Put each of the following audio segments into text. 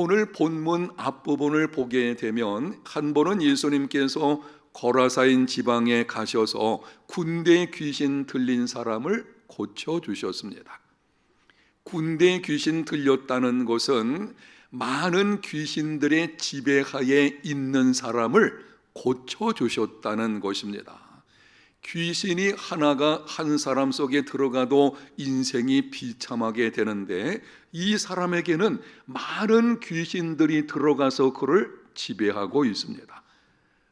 오늘 본문 앞부분을 보게 되면 한 번은 예수님께서 거라사인 지방에 가셔서 군대 귀신 들린 사람을 고쳐 주셨습니다. 군대 귀신 들렸다는 것은 많은 귀신들의 지배하에 있는 사람을 고쳐 주셨다는 것입니다. 귀신이 하나가 한 사람 속에 들어가도 인생이 비참하게 되는데 이 사람에게는 많은 귀신들이 들어가서 그를 지배하고 있습니다.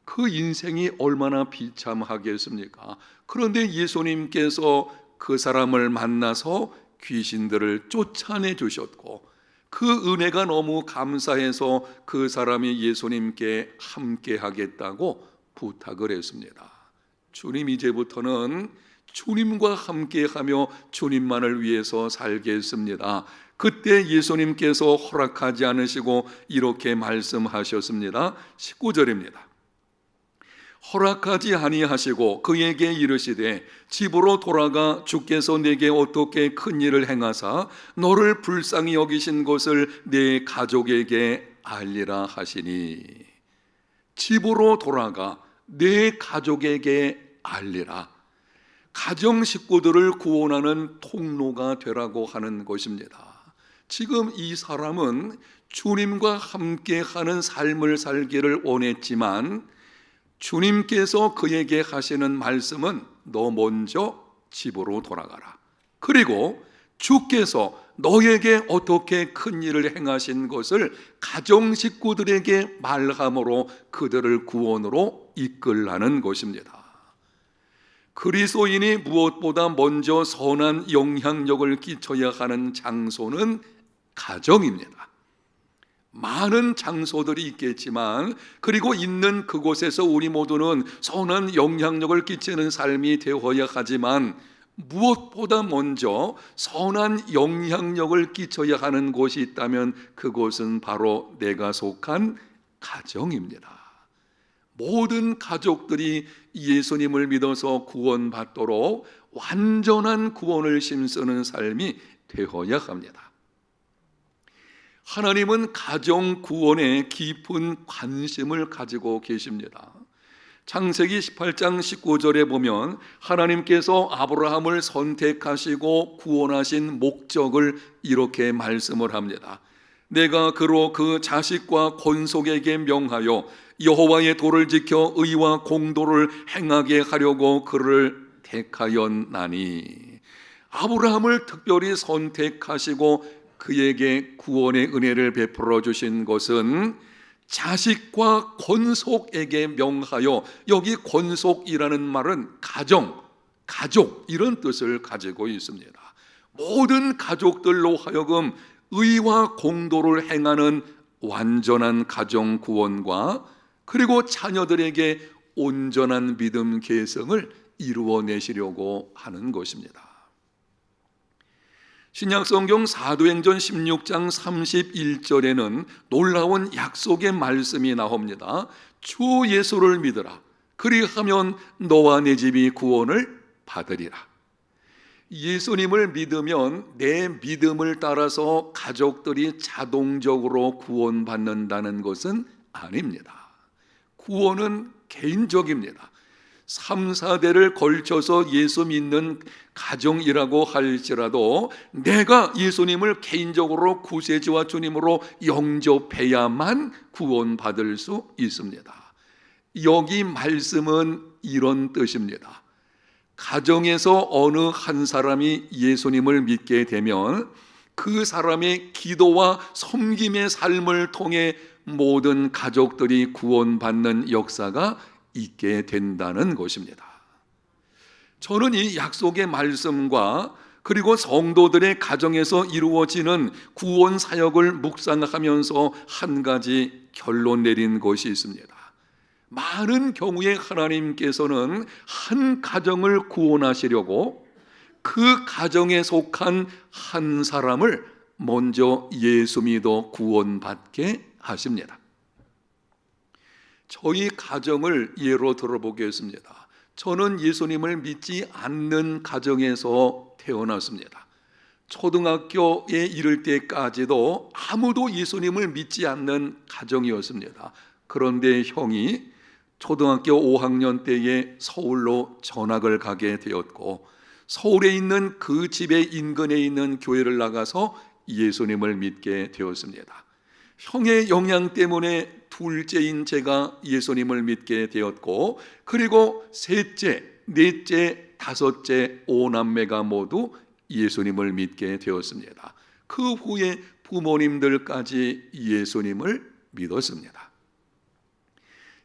그 인생이 얼마나 비참하겠습니까? 그런데 예수님께서 그 사람을 만나서 귀신들을 쫓아내 주셨고 그 은혜가 너무 감사해서 그 사람이 예수님께 함께 하겠다고 부탁을 했습니다. 주님 이제부터는 주님과 함께 하며 주님만을 위해서 살겠습니다. 그때 예수님께서 허락하지 않으시고 이렇게 말씀하셨습니다. 19절입니다. 허락하지 아니하시고 그에게 이르시되 집으로 돌아가 주께서 내게 어떻게 큰 일을 행하사 너를 불쌍히 여기신 것을 내 가족에게 알리라 하시니 집으로 돌아가 내 가족에게 알리라 가정 식구들을 구원하는 통로가 되라고 하는 것입니다. 지금 이 사람은 주님과 함께 하는 삶을 살기를 원했지만 주님께서 그에게 하시는 말씀은 너 먼저 집으로 돌아가라. 그리고 주께서 너에게 어떻게 큰 일을 행하신 것을 가정 식구들에게 말함으로 그들을 구원으로 이끌라는 것입니다. 그리스도인이 무엇보다 먼저 선한 영향력을 끼쳐야 하는 장소는 가정입니다. 많은 장소들이 있겠지만 그리고 있는 그곳에서 우리 모두는 선한 영향력을 끼치는 삶이 되어야 하지만 무엇보다 먼저 선한 영향력을 끼쳐야 하는 곳이 있다면 그곳은 바로 내가 속한 가정입니다. 모든 가족들이 예수님을 믿어서 구원받도록 완전한 구원을 심쓰는 삶이 되어야 합니다. 하나님은 가정 구원에 깊은 관심을 가지고 계십니다. 창세기 18장 19절에 보면 하나님께서 아브라함을 선택하시고 구원하신 목적을 이렇게 말씀을 합니다. 내가 그로 그 자식과 권속에게 명하여 여호와의 도를 지켜 의와 공도를 행하게 하려고 그를 택하였나니 아브라함을 특별히 선택하시고 그에게 구원의 은혜를 베풀어 주신 것은 자식과 권속에게 명하여 여기 권속이라는 말은 가정, 가족 이런 뜻을 가지고 있습니다. 모든 가족들로 하여금 의와 공도를 행하는 완전한 가정 구원과 그리고 자녀들에게 온전한 믿음 계성을 이루어내시려고 하는 것입니다. 신약성경 사도행전 16장 31절에는 놀라운 약속의 말씀이 나옵니다. 주 예수를 믿으라. 그리하면 너와 내 집이 구원을 받으리라. 예수님을 믿으면 내 믿음을 따라서 가족들이 자동적으로 구원받는다는 것은 아닙니다. 구원은 개인적입니다. 3, 4대를 걸쳐서 예수 믿는 가정이라고 할지라도 내가 예수님을 개인적으로 구세주와 주님으로 영접해야만 구원받을 수 있습니다. 여기 말씀은 이런 뜻입니다. 가정에서 어느 한 사람이 예수님을 믿게 되면 그 사람의 기도와 섬김의 삶을 통해 모든 가족들이 구원받는 역사가 있게 된다는 것입니다. 저는 이 약속의 말씀과 그리고 성도들의 가정에서 이루어지는 구원 사역을 묵상하면서 한 가지 결론 내린 것이 있습니다. 많은 경우에 하나님께서는 한 가정을 구원하시려고 그 가정에 속한 한 사람을 먼저 예수 믿어 구원받게 하십니다. 저희 가정을 예로 들어보겠습니다. 저는 예수님을 믿지 않는 가정에서 태어났습니다. 초등학교에 이를 때까지도 아무도 예수님을 믿지 않는 가정이었습니다. 그런데 형이 초등학교 5학년 때에 서울로 전학을 가게 되었고 서울에 있는 그 집의 인근에 있는 교회를 나가서 예수님을 믿게 되었습니다. 형의 영향 때문에 둘째인 제가 예수님을 믿게 되었고 그리고 셋째, 넷째, 다섯째 오남매가 모두 예수님을 믿게 되었습니다. 그 후에 부모님들까지 예수님을 믿었습니다.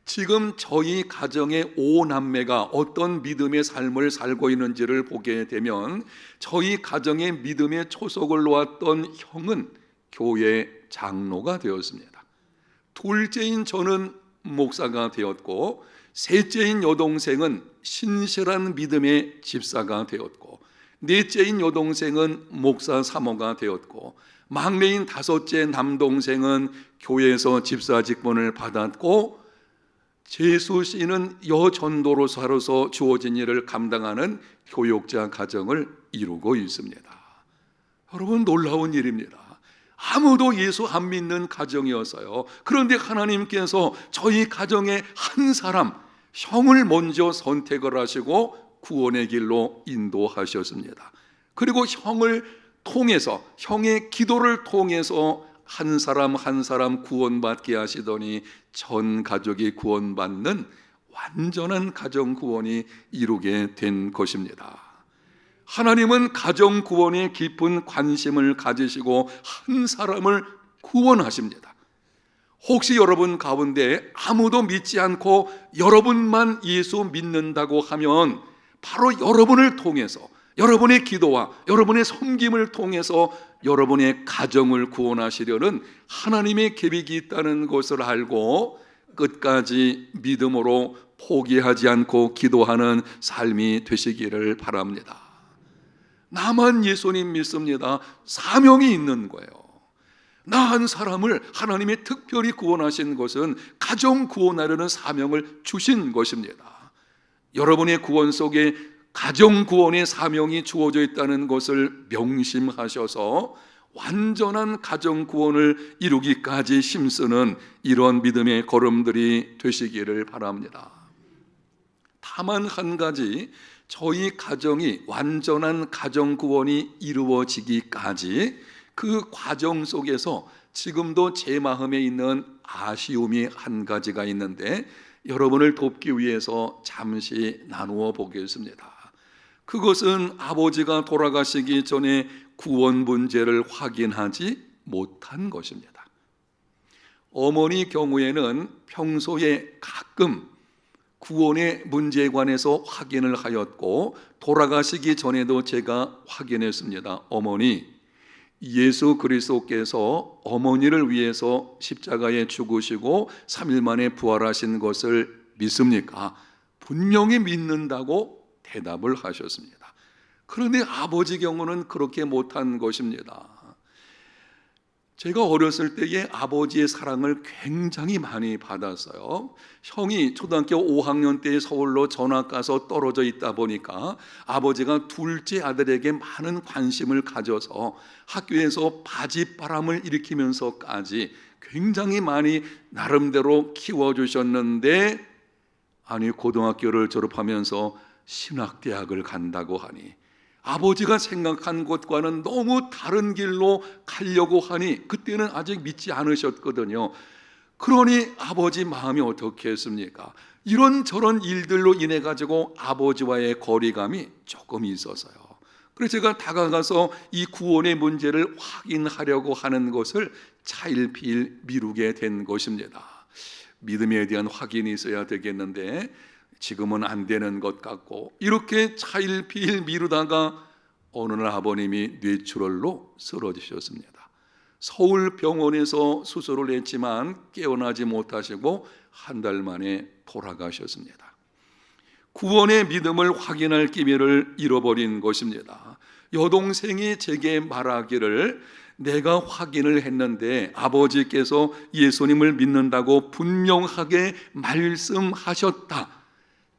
지금 저희 가정의 오남매가 어떤 믿음의 삶을 살고 있는지를 보게 되면 저희 가정의 믿음의 초석을 놓았던 형은 교회 장로가 되었습니다. 둘째인 저는 목사가 되었고 셋째인 여동생은 신실한 믿음의 집사가 되었고 넷째인 여동생은 목사 사모가 되었고 막내인 다섯째 남동생은 교회에서 집사 직분을 받았고 제수 씨는 여전도로사로서 주어진 일을 감당하는 교육자 가정을 이루고 있습니다. 여러분 놀라운 일입니다. 아무도 예수 안 믿는 가정이었어요. 그런데 하나님께서 저희 가정의 한 사람, 형을 먼저 선택을 하시고 구원의 길로 인도하셨습니다. 그리고 형을 통해서, 형의 기도를 통해서 한 사람 한 사람 구원받게 하시더니 전 가족이 구원받는 완전한 가정 구원이 이루게 된 것입니다. 하나님은 가정 구원에 깊은 관심을 가지시고 한 사람을 구원하십니다. 혹시 여러분 가운데 아무도 믿지 않고 여러분만 예수 믿는다고 하면 바로 여러분을 통해서 여러분의 기도와 여러분의 섬김을 통해서 여러분의 가정을 구원하시려는 하나님의 계획이 있다는 것을 알고 끝까지 믿음으로 포기하지 않고 기도하는 삶이 되시기를 바랍니다. 나만 예수님 믿습니다. 사명이 있는 거예요. 나 한 사람을 하나님이 특별히 구원하신 것은 가정 구원하려는 사명을 주신 것입니다. 여러분의 구원 속에 가정 구원의 사명이 주어져 있다는 것을 명심하셔서 완전한 가정 구원을 이루기까지 힘쓰는 이런 믿음의 걸음들이 되시기를 바랍니다. 다만 한 가지 저희 가정이 완전한 가정 구원이 이루어지기까지 그 과정 속에서 지금도 제 마음에 있는 아쉬움이 한 가지가 있는데 여러분을 돕기 위해서 잠시 나누어 보겠습니다. 그것은 아버지가 돌아가시기 전에 구원 문제를 확인하지 못한 것입니다. 어머니 경우에는 평소에 가끔 구원의 문제에 관해서 확인을 하였고 돌아가시기 전에도 제가 확인했습니다. 어머니 예수 그리스도께서 어머니를 위해서 십자가에 죽으시고 3일 만에 부활하신 것을 믿습니까? 분명히 믿는다고 대답을 하셨습니다. 그런데 아버지 경우는 그렇게 못한 것입니다. 제가 어렸을 때에 아버지의 사랑을 굉장히 많이 받았어요. 형이 초등학교 5학년 때 서울로 전학 가서 떨어져 있다 보니까 아버지가 둘째 아들에게 많은 관심을 가져서 학교에서 바짓바람을 일으키면서까지 굉장히 많이 나름대로 키워주셨는데 아니 고등학교를 졸업하면서 신학대학을 간다고 하니 아버지가 생각한 것과는 너무 다른 길로 가려고 하니 그때는 아직 믿지 않으셨거든요. 그러니 아버지 마음이 어떻게 했습니까? 이런 저런 일들로 인해 가지고 아버지와의 거리감이 조금 있어서요. 그래서 제가 다가가서 이 구원의 문제를 확인하려고 하는 것을 차일피일 미루게 된 것입니다. 믿음에 대한 확인이 있어야 되겠는데 지금은 안 되는 것 같고 이렇게 차일피일 미루다가 어느 날 아버님이 뇌출혈로 쓰러지셨습니다. 서울 병원에서 수술을 했지만 깨어나지 못하시고 한 달 만에 돌아가셨습니다. 구원의 믿음을 확인할 기회를 잃어버린 것입니다. 여동생이 제게 말하기를 내가 확인을 했는데 아버지께서 예수님을 믿는다고 분명하게 말씀하셨다.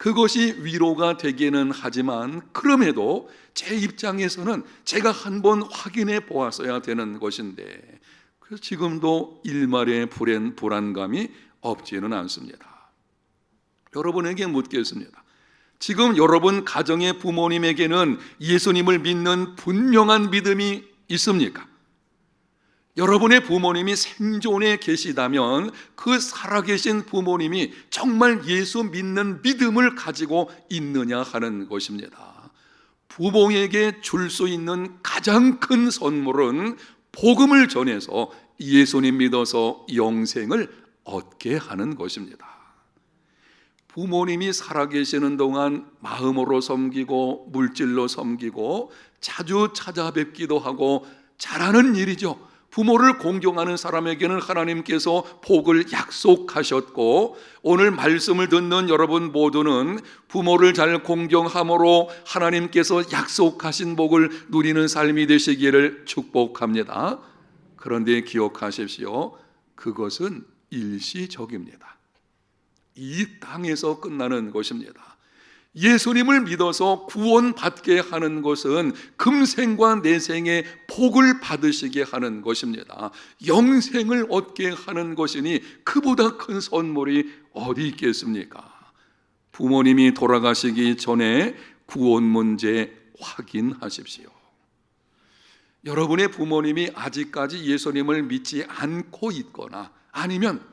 그것이 위로가 되기는 하지만 그럼에도 제 입장에서는 제가 한번 확인해 보았어야 되는 것인데 그래서 지금도 일말의 불안, 불안감이 없지는 않습니다. 여러분에게 묻겠습니다. 지금 여러분 가정의 부모님에게는 예수님을 믿는 분명한 믿음이 있습니까? 여러분의 부모님이 생존에 계시다면 그 살아계신 부모님이 정말 예수 믿는 믿음을 가지고 있느냐 하는 것입니다. 부모에게 줄 수 있는 가장 큰 선물은 복음을 전해서 예수님 믿어서 영생을 얻게 하는 것입니다. 부모님이 살아계시는 동안 마음으로 섬기고 물질로 섬기고 자주 찾아뵙기도 하고 잘하는 일이죠. 부모를 공경하는 사람에게는 하나님께서 복을 약속하셨고 오늘 말씀을 듣는 여러분 모두는 부모를 잘 공경함으로 하나님께서 약속하신 복을 누리는 삶이 되시기를 축복합니다. 그런데 기억하십시오. 그것은 일시적입니다. 이 땅에서 끝나는 것입니다. 예수님을 믿어서 구원받게 하는 것은 금생과 내생의 복을 받으시게 하는 것입니다. 영생을 얻게 하는 것이니 그보다 큰 선물이 어디 있겠습니까? 부모님이 돌아가시기 전에 구원 문제 확인하십시오. 여러분의 부모님이 아직까지 예수님을 믿지 않고 있거나 아니면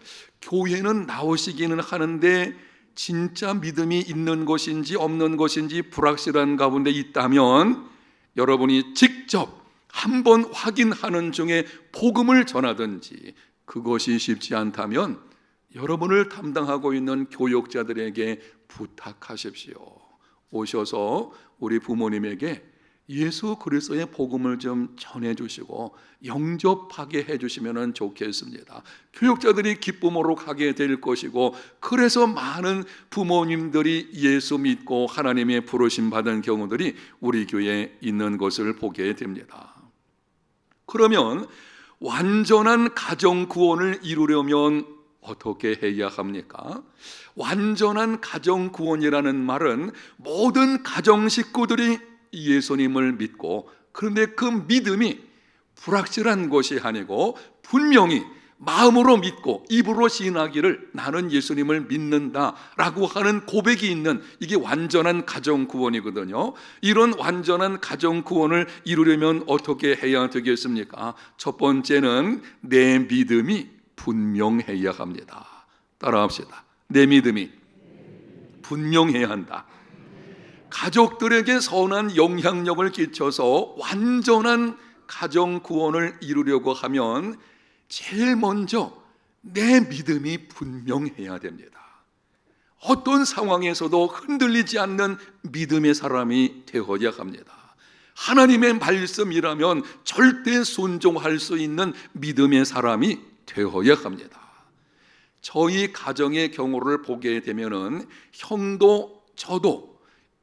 교회는 나오시기는 하는데 진짜 믿음이 있는 것인지 없는 것인지 불확실한 가운데 있다면 여러분이 직접 한번 확인하는 중에 복음을 전하든지 그것이 쉽지 않다면 여러분을 담당하고 있는 교육자들에게 부탁하십시오. 오셔서 우리 부모님에게 예수 그리스도의 복음을 좀 전해 주시고 영접하게 해 주시면 좋겠습니다. 교육자들이 기쁨으로 가게 될 것이고 그래서 많은 부모님들이 예수 믿고 하나님의 부르심 받은 경우들이 우리 교회에 있는 것을 보게 됩니다. 그러면 완전한 가정 구원을 이루려면 어떻게 해야 합니까? 완전한 가정 구원이라는 말은 모든 가정 식구들이 예수님을 믿고 그런데 그 믿음이 불확실한 것이 아니고 분명히 마음으로 믿고 입으로 시인하기를 나는 예수님을 믿는다라고 하는 고백이 있는 이게 완전한 가정 구원이거든요. 이런 완전한 가정 구원을 이루려면 어떻게 해야 되겠습니까? 첫 번째는 내 믿음이 분명해야 합니다. 따라합시다. 내 믿음이 분명해야 한다. 가족들에게 선한 영향력을 끼쳐서 완전한 가정 구원을 이루려고 하면 제일 먼저 내 믿음이 분명해야 됩니다. 어떤 상황에서도 흔들리지 않는 믿음의 사람이 되어야 합니다. 하나님의 말씀이라면 절대 순종할 수 있는 믿음의 사람이 되어야 합니다. 저희 가정의 경우를 보게 되면은 형도 저도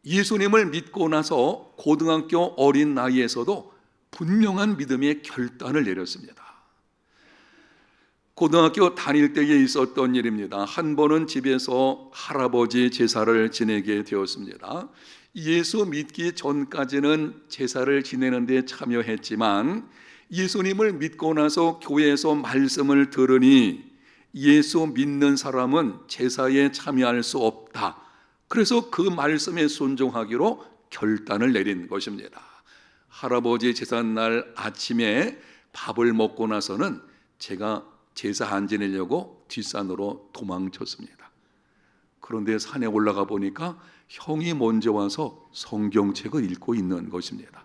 예수님을 믿고 나서 고등학교 어린 나이에서도 분명한 믿음의 결단을 내렸습니다. 고등학교 다닐 때에 있었던 일입니다. 한 번은 집에서 할아버지 제사를 지내게 되었습니다. 예수 믿기 전까지는 제사를 지내는데 참여했지만 예수님을 믿고 나서 교회에서 말씀을 들으니 예수 믿는 사람은 제사에 참여할 수 없다. 그래서 그 말씀에 순종하기로 결단을 내린 것입니다. 할아버지 제삿날 아침에 밥을 먹고 나서는 제가 제사 안 지내려고 뒷산으로 도망쳤습니다. 그런데 산에 올라가 보니까 형이 먼저 와서 성경책을 읽고 있는 것입니다.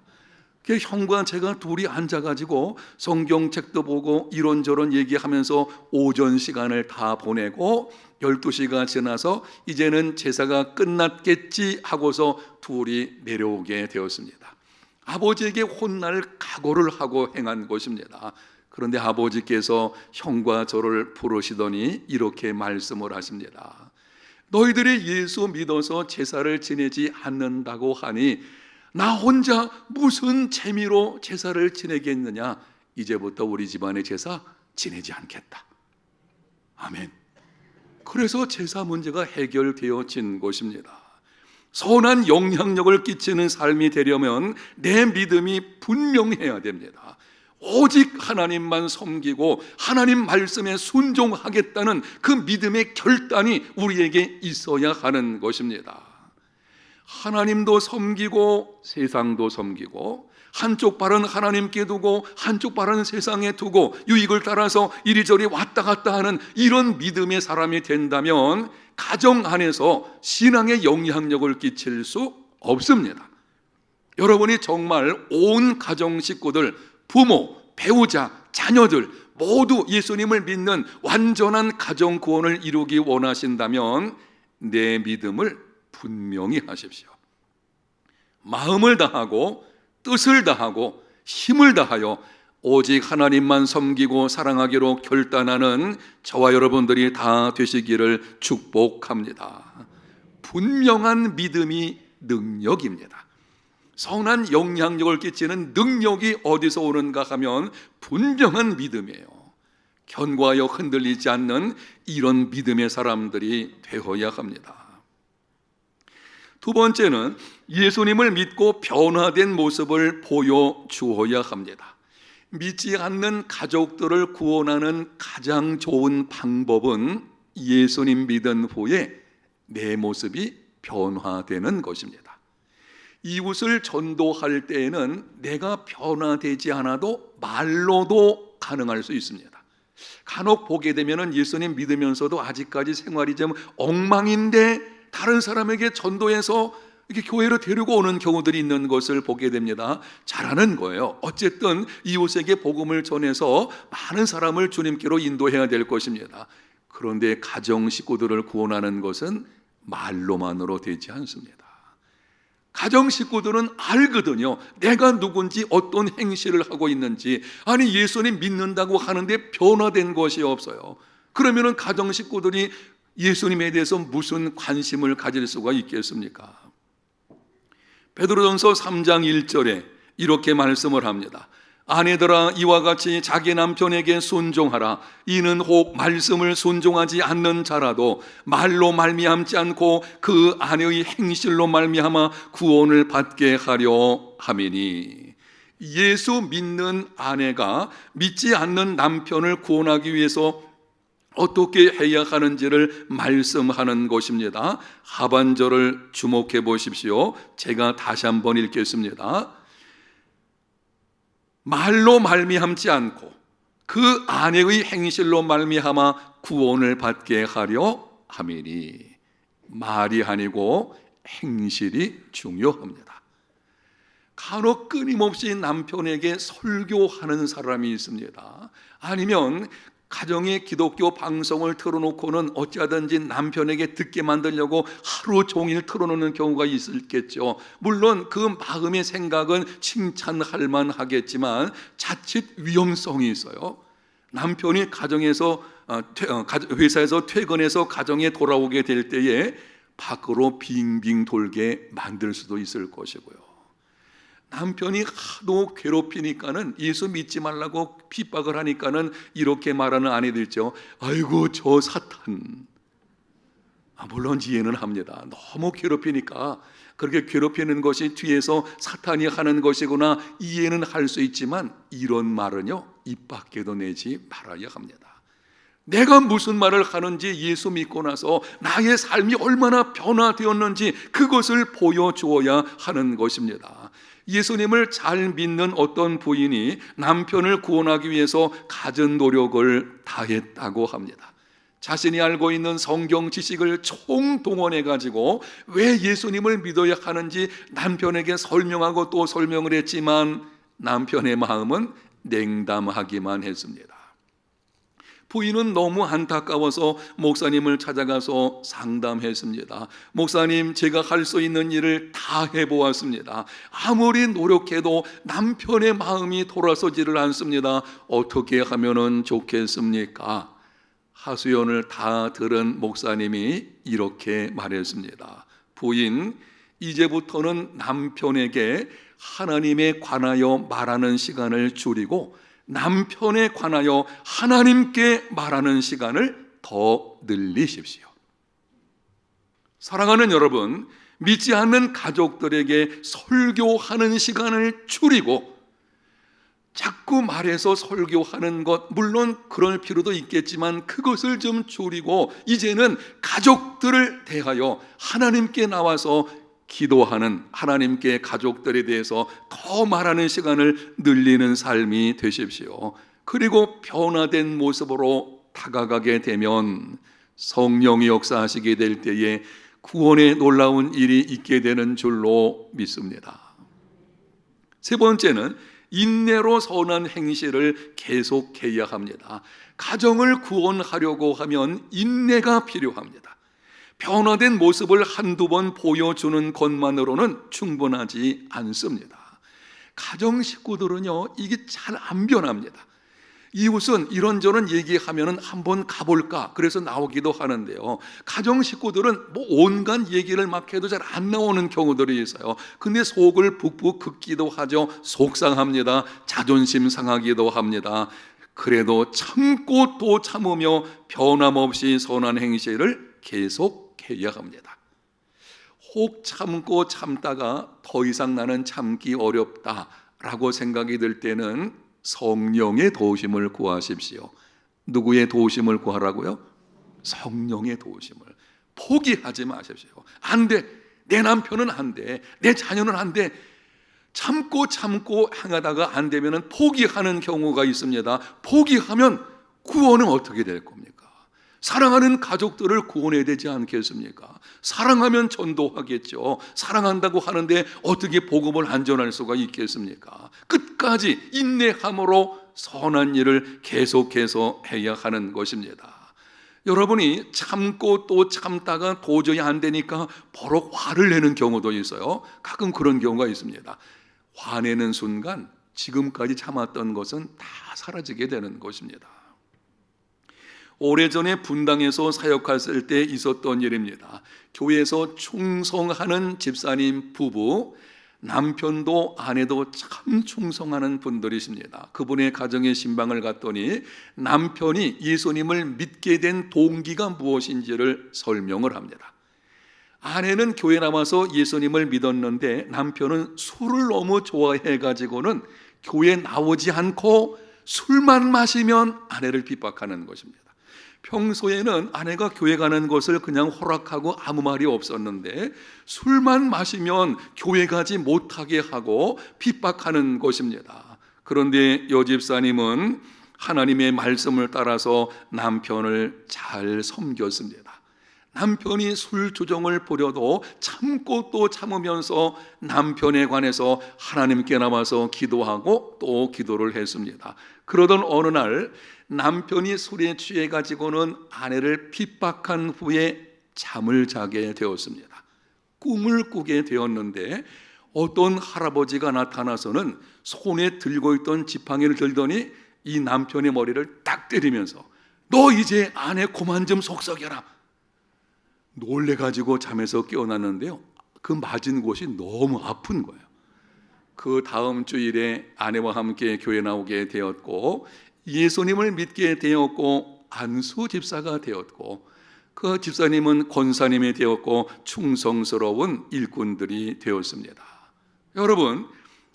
그 형과 제가 둘이 앉아가지고 성경책도 보고 이런저런 얘기하면서 오전 시간을 다 보내고 12시가 지나서 이제는 제사가 끝났겠지 하고서 둘이 내려오게 되었습니다. 아버지에게 혼날 각오를 하고 행한 것입니다. 그런데 아버지께서 형과 저를 부르시더니 이렇게 말씀을 하십니다. 너희들이 예수 믿어서 제사를 지내지 않는다고 하니 나 혼자 무슨 재미로 제사를 지내겠느냐? 이제부터 우리 집안의 제사 지내지 않겠다. 아멘. 그래서 제사 문제가 해결되어진 것입니다. 선한 영향력을 끼치는 삶이 되려면 내 믿음이 분명해야 됩니다. 오직 하나님만 섬기고 하나님 말씀에 순종하겠다는 그 믿음의 결단이 우리에게 있어야 하는 것입니다. 하나님도 섬기고 세상도 섬기고 한쪽 발은 하나님께 두고 한쪽 발은 세상에 두고 유익을 따라서 이리저리 왔다 갔다 하는 이런 믿음의 사람이 된다면 가정 안에서 신앙의 영향력을 끼칠 수 없습니다. 여러분이 정말 온 가정 식구들, 부모, 배우자, 자녀들 모두 예수님을 믿는 완전한 가정 구원을 이루기 원하신다면 내 믿음을 분명히 하십시오. 마음을 다하고 뜻을 다하고 힘을 다하여 오직 하나님만 섬기고 사랑하기로 결단하는 저와 여러분들이 다 되시기를 축복합니다. 분명한 믿음이 능력입니다. 선한 영향력을 끼치는 능력이 어디서 오는가 하면 분명한 믿음이에요. 견고하여 흔들리지 않는 이런 믿음의 사람들이 되어야 합니다. 두 번째는 예수님을 믿고 변화된 모습을 보여주어야 합니다. 믿지 않는 가족들을 구원하는 가장 좋은 방법은 예수님 믿은 후에 내 모습이 변화되는 것입니다. 이웃을 전도할 때에는 내가 변화되지 않아도 말로도 가능할 수 있습니다. 간혹 보게 되면 예수님 믿으면서도 아직까지 생활이 좀 엉망인데 다른 사람에게 전도해서 이렇게 교회로 데리고 오는 경우들이 있는 것을 보게 됩니다. 잘하는 거예요. 어쨌든 이웃에게 복음을 전해서 많은 사람을 주님께로 인도해야 될 것입니다. 그런데 가정 식구들을 구원하는 것은 말로만으로 되지 않습니다. 가정 식구들은 알거든요. 내가 누군지 어떤 행실을 하고 있는지. 아니, 예수님 믿는다고 하는데 변화된 것이 없어요. 그러면은 가정 식구들이 예수님에 대해서 무슨 관심을 가질 수가 있겠습니까? 베드로전서 3장 1절에 이렇게 말씀을 합니다. 아내들아 이와 같이 자기 남편에게 순종하라 이는 혹 말씀을 순종하지 않는 자라도 말로 말미암지 않고 그 아내의 행실로 말미암아 구원을 받게 하려 함이니 예수 믿는 아내가 믿지 않는 남편을 구원하기 위해서 어떻게 해야 하는지를 말씀하는 것입니다. 하반절을 주목해 보십시오. 제가 다시 한번 읽겠습니다. 말로 말미암지 않고 그 아내의 행실로 말미암아 구원을 받게 하려 함이니 말이 아니고 행실이 중요합니다. 간혹 끊임없이 남편에게 설교하는 사람이 있습니다. 아니면 가정의 기독교 방송을 틀어놓고는 어찌하든지 남편에게 듣게 만들려고 하루 종일 틀어놓는 경우가 있을겠죠. 물론 그 마음의 생각은 칭찬할 만하겠지만 자칫 위험성이 있어요. 남편이 가정에서 어, 어, 회사에서 퇴근해서 가정에 돌아오게 될 때에 밖으로 빙빙 돌게 만들 수도 있을 것이고요. 남편이 하도 괴롭히니까는 예수 믿지 말라고 핍박을 하니까는 이렇게 말하는 아내들 있죠. 아이고 저 사탄. 아, 물론 이해는 합니다. 너무 괴롭히니까 그렇게 괴롭히는 것이 뒤에서 사탄이 하는 것이구나 이해는 할 수 있지만 이런 말은요 입 밖에도 내지 말아야 합니다. 내가 무슨 말을 하는지 예수 믿고 나서 나의 삶이 얼마나 변화되었는지 그것을 보여주어야 하는 것입니다. 예수님을 잘 믿는 어떤 부인이 남편을 구원하기 위해서 가진 노력을 다했다고 합니다. 자신이 알고 있는 성경 지식을 총동원해 가지고 왜 예수님을 믿어야 하는지 남편에게 설명하고 또 설명을 했지만 남편의 마음은 냉담하기만 했습니다. 부인은 너무 안타까워서 목사님을 찾아가서 상담했습니다. 목사님, 제가 할 수 있는 일을 다 해보았습니다. 아무리 노력해도 남편의 마음이 돌아서지를 않습니다. 어떻게 하면 좋겠습니까? 하수연을 다 들은 목사님이 이렇게 말했습니다. 부인, 이제부터는 남편에게 하나님에 관하여 말하는 시간을 줄이고 남편에 관하여 하나님께 말하는 시간을 더 늘리십시오. 사랑하는 여러분, 믿지 않는 가족들에게 설교하는 시간을 줄이고 자꾸 말해서 설교하는 것 물론 그럴 필요도 있겠지만 그것을 좀 줄이고 이제는 가족들을 대하여 하나님께 나와서 기도하는 하나님께 가족들에 대해서 더 말하는 시간을 늘리는 삶이 되십시오. 그리고 변화된 모습으로 다가가게 되면 성령이 역사하시게 될 때에 구원의 놀라운 일이 있게 되는 줄로 믿습니다. 세 번째는 인내로 선한 행실을 계속해야 합니다. 가정을 구원하려고 하면 인내가 필요합니다. 변화된 모습을 한두 번 보여주는 것만으로는 충분하지 않습니다. 가정 식구들은요, 이게 잘 안 변합니다. 이웃은 이런저런 얘기하면은 한번 가볼까 그래서 나오기도 하는데요. 가정 식구들은 뭐 온갖 얘기를 막 해도 잘 안 나오는 경우들이 있어요. 근데 속을 북북 긋기도 하죠. 속상합니다. 자존심 상하기도 합니다. 그래도 참고 또 참으며 변함없이 선한 행실을 계속해야 합니다. 혹 참고 참다가 더 이상 나는 참기 어렵다라고 생각이 들 때는 성령의 도우심을 구하십시오. 누구의 도우심을 구하라고요? 성령의 도우심을 포기하지 마십시오. 안 돼. 내 남편은 안 돼. 내 자녀는 안 돼. 참고 참고 행하다가 안 되면 포기하는 경우가 있습니다. 포기하면 구원은 어떻게 될 겁니까? 사랑하는 가족들을 구원해야 되지 않겠습니까? 사랑하면 전도하겠죠. 사랑한다고 하는데 어떻게 복음을 안전할 수가 있겠습니까? 끝까지 인내함으로 선한 일을 계속해서 해야 하는 것입니다. 여러분이 참고 또 참다가 도저히 안 되니까 버럭 화를 내는 경우도 있어요. 가끔 그런 경우가 있습니다. 화내는 순간 지금까지 참았던 것은 다 사라지게 되는 것입니다. 오래전에 분당에서 사역했을 때 있었던 일입니다. 교회에서 충성하는 집사님 부부, 남편도 아내도 참 충성하는 분들이십니다. 그분의 가정의 신방을 갔더니 남편이 예수님을 믿게 된 동기가 무엇인지를 설명을 합니다. 아내는 교회 나와서 예수님을 믿었는데 남편은 술을 너무 좋아해 가지고는 교회 나오지 않고 술만 마시면 아내를 핍박하는 것입니다. 평소에는 아내가 교회 가는 것을 그냥 허락하고 아무 말이 없었는데 술만 마시면 교회 가지 못하게 하고 핍박하는 것입니다. 그런데 여집사님은 하나님의 말씀을 따라서 남편을 잘 섬겼습니다. 남편이 술 조정을 부려도 참고 또 참으면서 남편에 관해서 하나님께 나와서 기도하고 또 기도를 했습니다. 그러던 어느 날 남편이 술에 취해 가지고는 아내를 핍박한 후에 잠을 자게 되었습니다. 꿈을 꾸게 되었는데 어떤 할아버지가 나타나서는 손에 들고 있던 지팡이를 들더니 이 남편의 머리를 딱 때리면서 너 이제 아내 고만 좀 속썩여라. 놀래 가지고 잠에서 깨어났는데요. 그 맞은 곳이 너무 아픈 거예요. 그 다음 주일에 아내와 함께 교회 나오게 되었고 예수님을 믿게 되었고 안수 집사가 되었고 그 집사님은 권사님이 되었고 충성스러운 일꾼들이 되었습니다. 여러분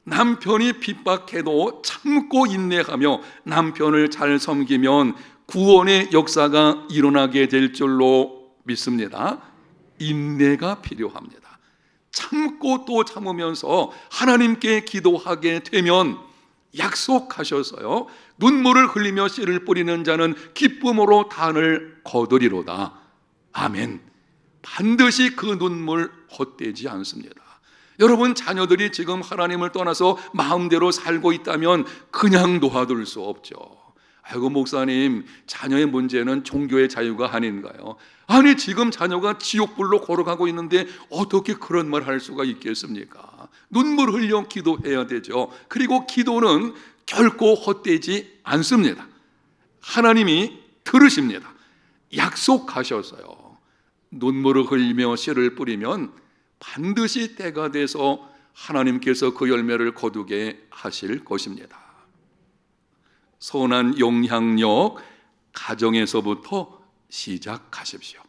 남편이 핍박해도 참고 인내하며 남편을 잘 섬기면 구원의 역사가 일어나게 될 줄로 믿습니다. 인내가 필요합니다. 참고 또 참으면서 하나님께 기도하게 되면 약속하셔서요. 눈물을 흘리며 씨를 뿌리는 자는 기쁨으로 단을 거두리로다. 아멘. 반드시 그 눈물 헛되지 않습니다. 여러분 자녀들이 지금 하나님을 떠나서 마음대로 살고 있다면 그냥 놓아둘 수 없죠. 아이고 목사님 자녀의 문제는 종교의 자유가 아닌가요? 아니 지금 자녀가 지옥불로 걸어가고 있는데 어떻게 그런 말 할 수가 있겠습니까? 눈물 흘려 기도해야 되죠. 그리고 기도는 결코 헛되지 않습니다. 하나님이 들으십니다. 약속하셨어요. 눈물을 흘리며 씨를 뿌리면 반드시 때가 돼서 하나님께서 그 열매를 거두게 하실 것입니다. 선한 영향력 가정에서부터 시작하십시오.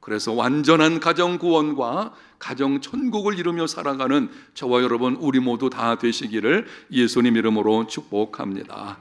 그래서 완전한 가정 구원과 가정 천국을 이루며 살아가는 저와 여러분 우리 모두 다 되시기를 예수님 이름으로 축복합니다.